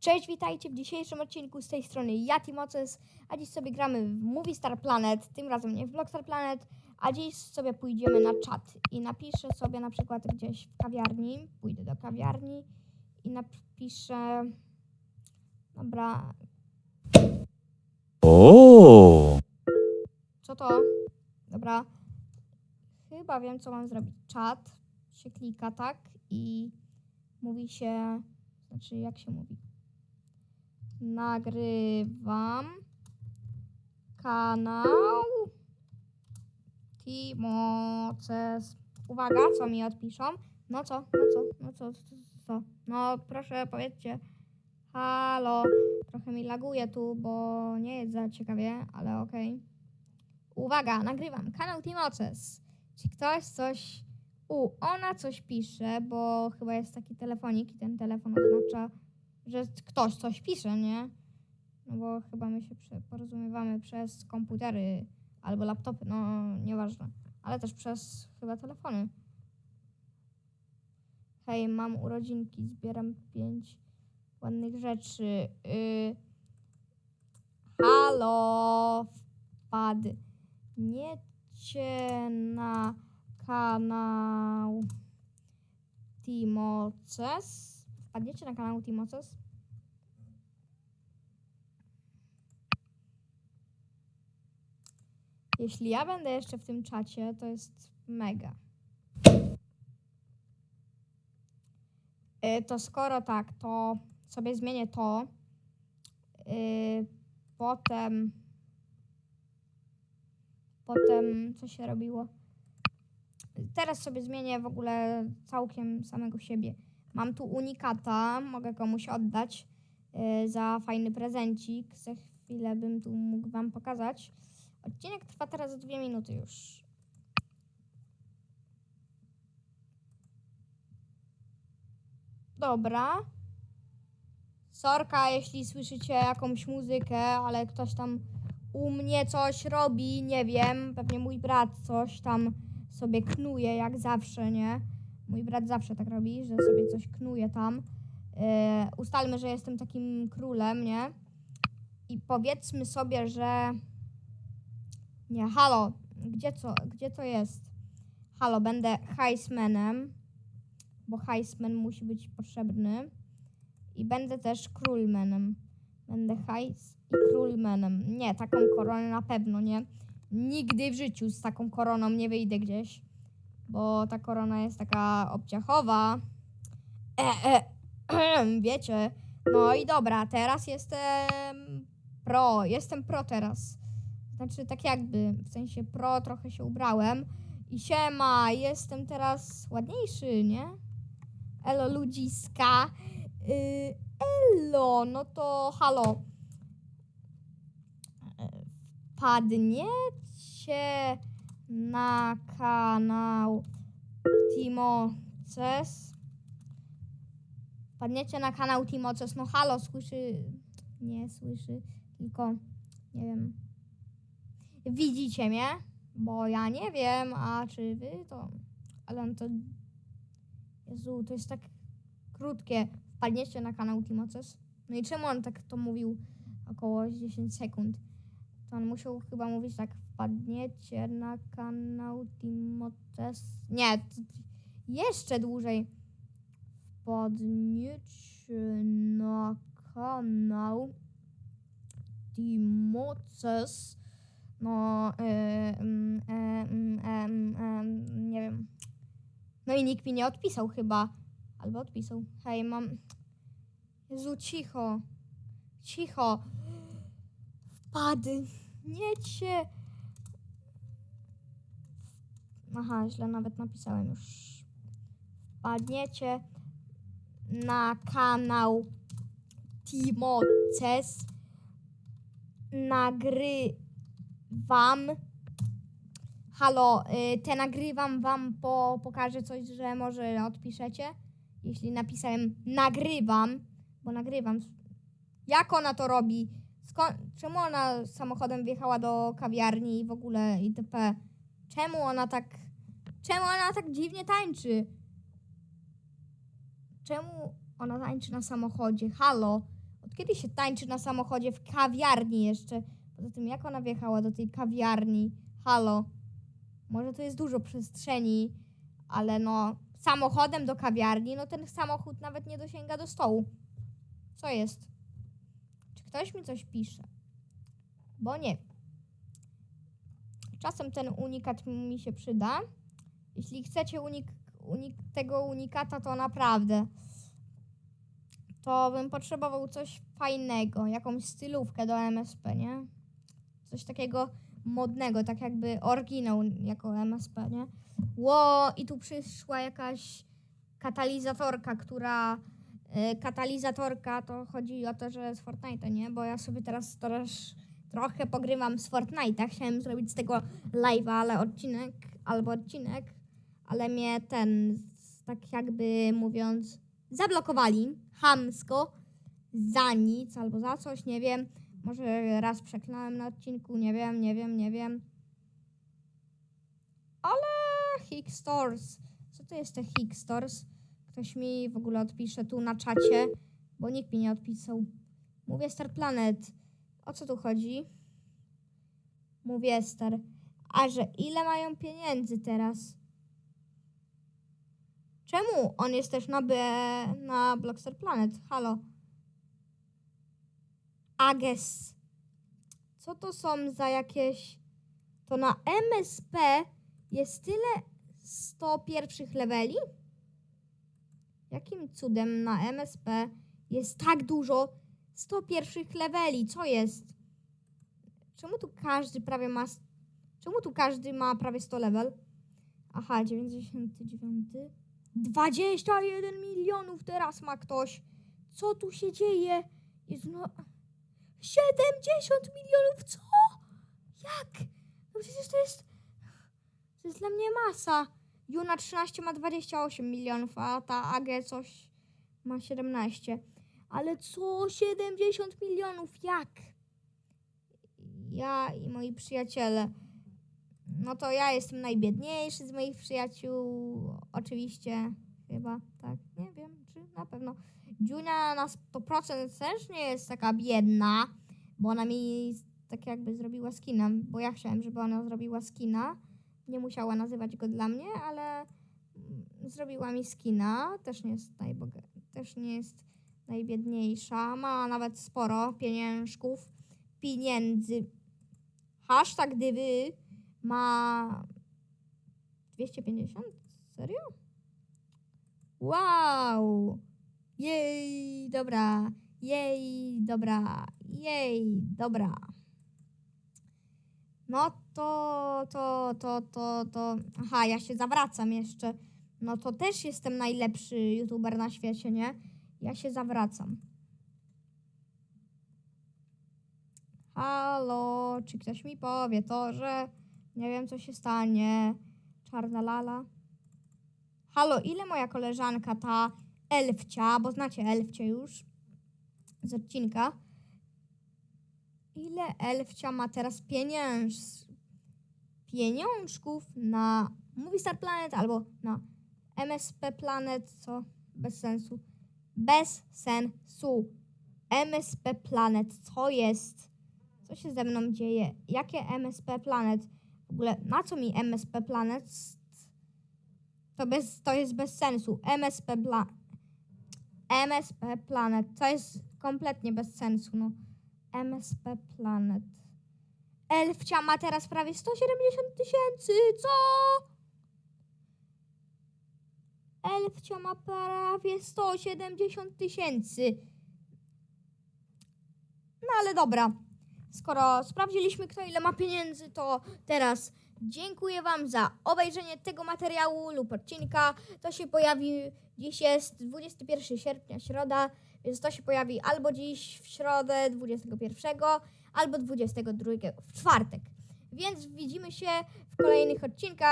Cześć, witajcie w dzisiejszym odcinku z tej strony ja Timoces, a dziś sobie gramy w Movie Star Planet, tym razem nie w Blockstar Planet, a dziś sobie pójdziemy na czat i napiszę sobie na przykład gdzieś w kawiarni, pójdę do kawiarni i napiszę, dobra, O, co to? Dobra, chyba wiem co mam zrobić, czat, się klika tak? I mówi się, znaczy jak się mówi? Nagrywam kanał Timoces. Uwaga, co mi odpiszą? No co, no co, no co, co, co? No proszę powiedzcie. Halo, trochę mi laguje tu, bo nie jest za ciekawie, ale okej. Uwaga, nagrywam kanał Timoces. Czy ktoś coś... U, ona coś pisze, bo chyba jest taki telefonik i ten telefon oznacza że ktoś coś pisze, nie? No bo chyba my się porozumiewamy przez komputery albo laptopy, no nieważne. Ale też przez chyba telefony. Hej, mam urodzinki, zbieram pięć ładnych rzeczy. Yy... Halo, wpadniecie na kanał Timoces? Wpadniecie na kanał Timoces? Jeśli ja będę jeszcze w tym czacie, to jest mega. Y, To skoro tak, to sobie zmienię to. Y, Potem. Potem co się robiło? Teraz sobie zmienię w ogóle całkiem samego siebie. Mam tu unikata, mogę komuś oddać y, za fajny prezencik. Za chwilę bym tu mógł wam pokazać. Odcinek trwa teraz dwie minuty już. Dobra. Sorka, jeśli słyszycie jakąś muzykę, ale ktoś tam u mnie coś robi, nie wiem. Pewnie mój brat coś tam sobie knuje, jak zawsze, nie? Mój brat zawsze tak robi, że sobie coś knuje tam. Yy, ustalmy, że jestem takim królem, nie? I powiedzmy sobie, że. Nie, halo, gdzie, co, gdzie to jest? Halo, będę Heismanem, bo Heisman musi być potrzebny. I będę też królmanem. Będę Heis i królmanem. Nie, taką koronę na pewno nie. Nigdy w życiu z taką koroną nie wyjdę gdzieś bo ta korona jest taka obciachowa. E, e, wiecie. No i dobra, teraz jestem pro. Jestem pro teraz. Znaczy tak jakby, w sensie pro trochę się ubrałem. I siema, jestem teraz ładniejszy, nie? Elo ludziska. Yy, elo, no to halo. Padniecie na kanał Timoces. Padniecie na kanał Timoces. No halo, słyszy... Nie słyszy, tylko nie wiem. Widzicie mnie? Bo ja nie wiem, a czy wy to... Ale on to... Jezu, to jest tak krótkie. Wpadniecie na kanał Timoces. No i czemu on tak to mówił około 10 sekund? To on musiał chyba mówić tak, wpadniecie na kanał Timotes. Nie, jeszcze dłużej. Wpadniecie na kanał Timoces. No, e, e, e, nie wiem. No i nikt mi nie odpisał chyba. Albo odpisał. Hej, mam... Jezu, cicho. Cicho. Wpadniecie. Aha, źle nawet napisałem już. Wpadniecie na kanał Timoces. Nagrywam. Halo, y, te nagrywam wam, po, pokażę coś, że może odpiszecie. Jeśli napisałem nagrywam, bo nagrywam. Jak ona to robi? Czemu ona samochodem wjechała do kawiarni i w ogóle itp. Czemu ona tak. Czemu ona tak dziwnie tańczy? Czemu ona tańczy na samochodzie? Halo? kiedy się tańczy na samochodzie w kawiarni jeszcze? Poza tym, jak ona wjechała do tej kawiarni? Halo. Może to jest dużo przestrzeni, ale no, samochodem do kawiarni, no ten samochód nawet nie dosięga do stołu. Co jest? Czy ktoś mi coś pisze? Bo nie. Czasem ten unikat mi się przyda. Jeśli chcecie unik, unik, tego unikata, to naprawdę. To bym potrzebował coś fajnego, jakąś stylówkę do MSP, nie? Coś takiego modnego, tak jakby oryginał jako MSP, nie? Ło, i tu przyszła jakaś katalizatorka, która. y, katalizatorka to chodzi o to, że z Fortnite'a, nie? Bo ja sobie teraz też trochę pogrywam z Fortnite'a. Chciałem zrobić z tego live'a, ale odcinek, albo odcinek, ale mnie ten, tak jakby mówiąc, zablokowali hamsko za nic albo za coś, nie wiem. Może raz przeklnąłem na odcinku, nie wiem, nie wiem, nie wiem. Ale Hickstores. Co to jest te Hickstores? Ktoś mi w ogóle odpisze tu na czacie, bo nikt mi nie odpisał. Mówię Star Planet. O co tu chodzi? Mówię Star. A że ile mają pieniędzy teraz? Czemu on jest też na, B, na Blockstar Planet? Halo. Ages. Co to są za jakieś... To na MSP jest tyle 100 pierwszych leveli? Jakim cudem na MSP jest tak dużo 100 pierwszych leveli? Co jest? Czemu tu każdy prawie ma... Czemu tu każdy ma prawie 100 level? Aha, 99. 21 milionów teraz ma ktoś. Co tu się dzieje? Jezu, no... 70 milionów, co? Jak? No przecież to jest... To jest dla mnie masa. Juna 13 ma 28 milionów, a ta AG coś ma 17. Ale co? 70 milionów? Jak? Ja i moi przyjaciele. No to ja jestem najbiedniejszy z moich przyjaciół. Oczywiście, chyba, tak. Nie wiem, czy na pewno. Junia na 100% też nie jest taka biedna, bo ona mi tak jakby zrobiła skina, bo ja chciałem, żeby ona zrobiła skina. Nie musiała nazywać go dla mnie, ale mm, zrobiła mi skina. Też nie jest najboga- też nie jest najbiedniejsza. Ma nawet sporo pieniążków, pieniędzy. Hashtag dywy ma 250? Serio? Wow! Jej, dobra. Jej, dobra. Jej, dobra. No to, to, to, to, to. Aha, ja się zawracam jeszcze. No to też jestem najlepszy youtuber na świecie, nie? Ja się zawracam. Halo, czy ktoś mi powie to, że nie wiem co się stanie? Czarna lala. Halo, ile moja koleżanka ta Elfcia, bo znacie Elfcie już z odcinka. Ile Elfcia ma teraz pieniądz, pieniążków na Movie Star Planet albo na MSP Planet, co bez sensu. Bez sensu. MSP Planet, co jest? Co się ze mną dzieje? Jakie MSP Planet? W ogóle na co mi MSP Planet? To, bez, to jest bez sensu. MSP Pla MSP Planet. To jest kompletnie bez sensu. No. MSP Planet. Elfcia ma teraz prawie 170 tysięcy. Co? Elfcia ma prawie 170 tysięcy. No ale dobra. Skoro sprawdziliśmy, kto ile ma pieniędzy, to teraz dziękuję Wam za obejrzenie tego materiału lub odcinka. To się pojawi, dziś jest 21 sierpnia, środa, więc to się pojawi albo dziś w środę 21, albo 22 w czwartek. Więc widzimy się w kolejnych odcinkach.